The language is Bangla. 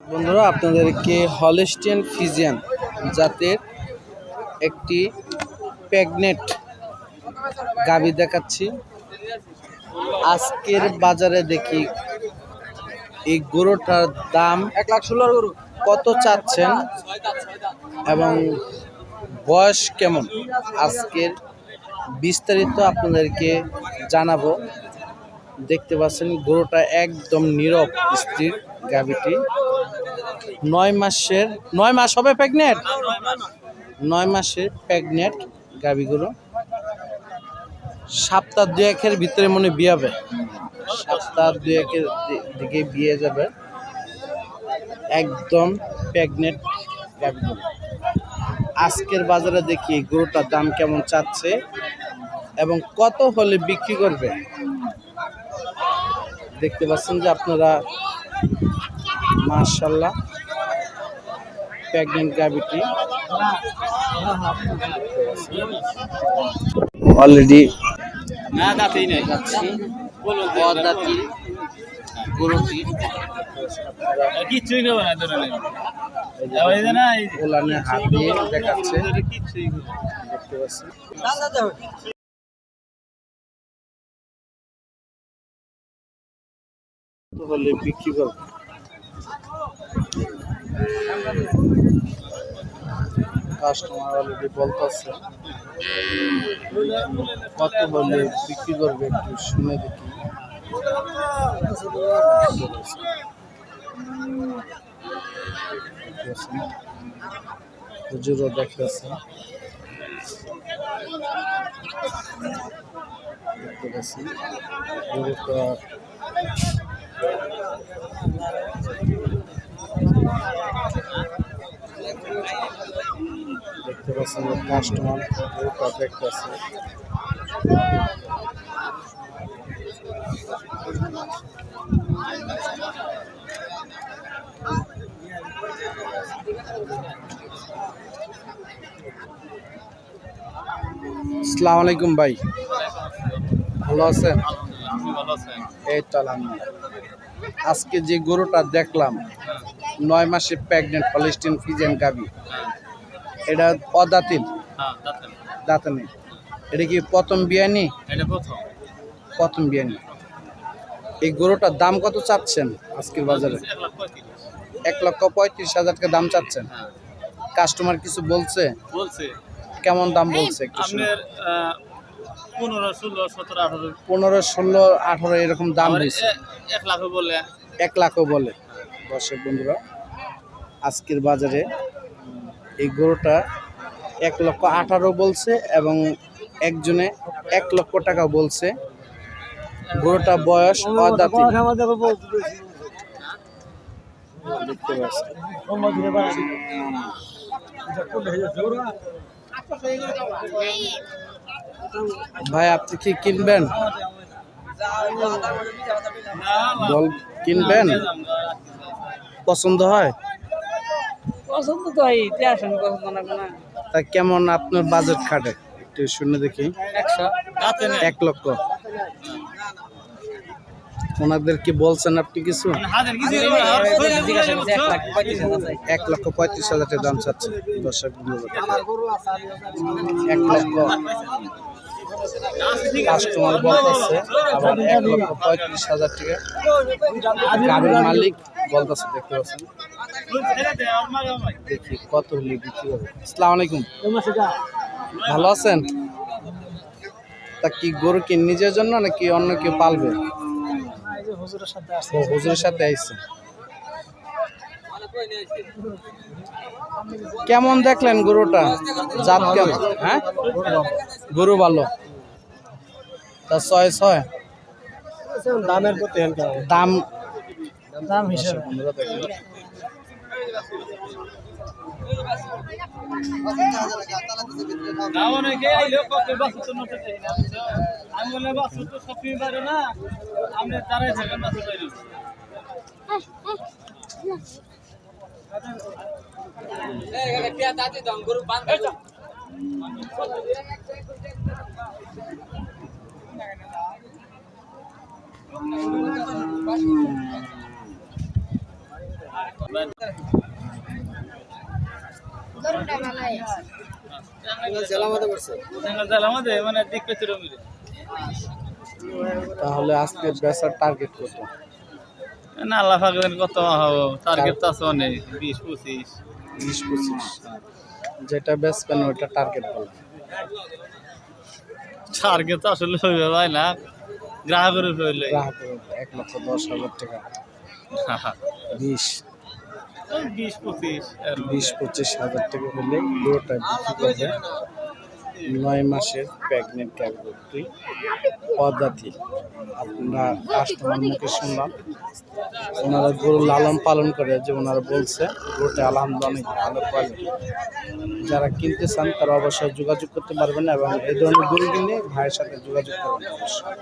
বন্ধুরা আপনাদেরকে হলিস্টিয়ান ফিজিয়ান জাতের একটি প্যাগনেট গাবি দেখাচ্ছি। আজকের বাজারে দেখি এই গরুটার দাম এক লাখ ষোলোর গরু। কত চাচ্ছেন এবং বয়স কেমন? আজকের বিস্তারিত আপনাদেরকে জানাব। দেখতে পাচ্ছেন গরুটা একদম নীরব স্ত্রীর গাবিটি নয় মাসের, নয় মাস হবে প্রেগনেন্ট? নয় মাসের প্রেগনেন্ট গাবিগুলো সপ্তাহ দু একের ভিতরে মনে বিয়ে হবে। সপ্তাহ দু একের দিকে বিয়ে যাবে। একদম প্রেগনেন্ট গাবিগুলো আজকের বাজারে দেখি গরুটার দাম কেমন চাচ্ছে এবং কত হলে বিক্রি করবে? দেখতে পাচ্ছেন যে আপনারা মার্শাল্লাহ প্রেগনেন্ট গাবিটি অলরেডি না দাঁতেই নেই যাচ্ছি অদাতি গরুটি কিচ্ছুই নেব না ধরে ওলানে হাত দিয়ে দেখাচ্ছে। দেখতে হলে বিক্রি করবে। কাস্টমার অলরেডি বলতেছে। কত হলে বিক্রি করবে একটু শুনে দেখি। হুজুরও দেখতেছে দেখতে পাচ্ছি। দেখতে পাচ্ছেন কাস্টমার দেখতেছে। আসসালামু আলাইকুম ভাই। ভালো আছেন? ভালো আছেন? এই তো আলহামদুলিল্লাহ। আজকে যে গরুটা দেখলাম নয় মাসে প্রেগনেন্ট হলিস্টিন ফিজেন গাবি। এটা অদাতিল। হ্যাঁ দাঁতেন। দাঁতে নেই এটা কি প্রথম বিয়ানি? প্রথম। বিয়ানি। এই গরুটার দাম কত চাচ্ছেন আজকের বাজারে? এক লক্ষ পঁয়ত্রিশ। হাজার টাকা দাম চাচ্ছেন। হ্যাঁ। কাস্টমার কিছু বলছে? বলছে। কেমন দাম বলছে পনেরো ষোলো আঠারো। এরকম দাম এক লাখও বলে। দর্শক বন্ধুরা, আজকের বাজারে এই গরুটা এক লক্ষ আঠারো বলছে এবং একজনে এক লক্ষ টাকা বলছে। গরুটা বয়স ভাই, আপনি কি কিনবেন? কিনবেন? পছন্দ হয়? পছন্দ তো আসেন পছন্দ না কোনো। তা কেমন আপনার বাজেট খাটে? একটু শুনে দেখি। এক লক্ষ। ওনাদের কি বলছেন আপনি কিছু? করছি এক লক্ষ পঁয়ত্রিশ হাজার দাম চাচ্ছে। দর্শক এক লক্ষ। কাস্টমার বলতেছে আবার এক লক্ষ পঁয়ত্রিশ হাজার টাকা। গাড়ির মালিক বলতেছে, দেখতে পাচ্ছেন? দেখি, কত বিক্রি হবে। আলাইকুম। ভালো আছেন? তা কি গরু কি নিজের জন্য নাকি অন্য কেউ পালবে? হুজুরের সাথে আইছে কেমন দেখলেন গরুটা? জাত কেমন? হ্যাঁ? গরু ভালো। তা ছয় ছয়? দামের প্রতি দাম? দাম হিসেবে। না তাহলে আজকে বেচার টার্গেট কত? না আল্লাহ ফাঁকেন কত হব টার্গেট তো আছে অনেক বিশ পঁচিশ। বিশ পঁচিশ। যেটা বেচবেন ওইটা টার্গেট বলেন। টার্গেট তো আসলে হইবে ভাই না গ্রাহকের উপর হইলে গ্রাহকের এক লক্ষ দশ হাজার টাকা। বিশ। বিশ পঁচিশ বিশ পঁচিশ হাজার টাকা হলে গরুটা বিক্রি করবে। নয় মাসের প্রেগনেন্ট ক্যাবগরটি পদ্মাতি আপনারা কাস্টমার মুখে শুনলাম, ওনারা গরু লালন পালন করে, যে ওনারা বলছে, গরুটা আলহামদুলিল্লাহ অনেক ভালো কোয়ালিটি যারা কিনতে চান, তারা অবশ্যই যোগাযোগ করতে পারবেন এবং এই ধরনের গরু কিনে ভাইয়ের সাথে যোগাযোগ করবেন অবশ্যই।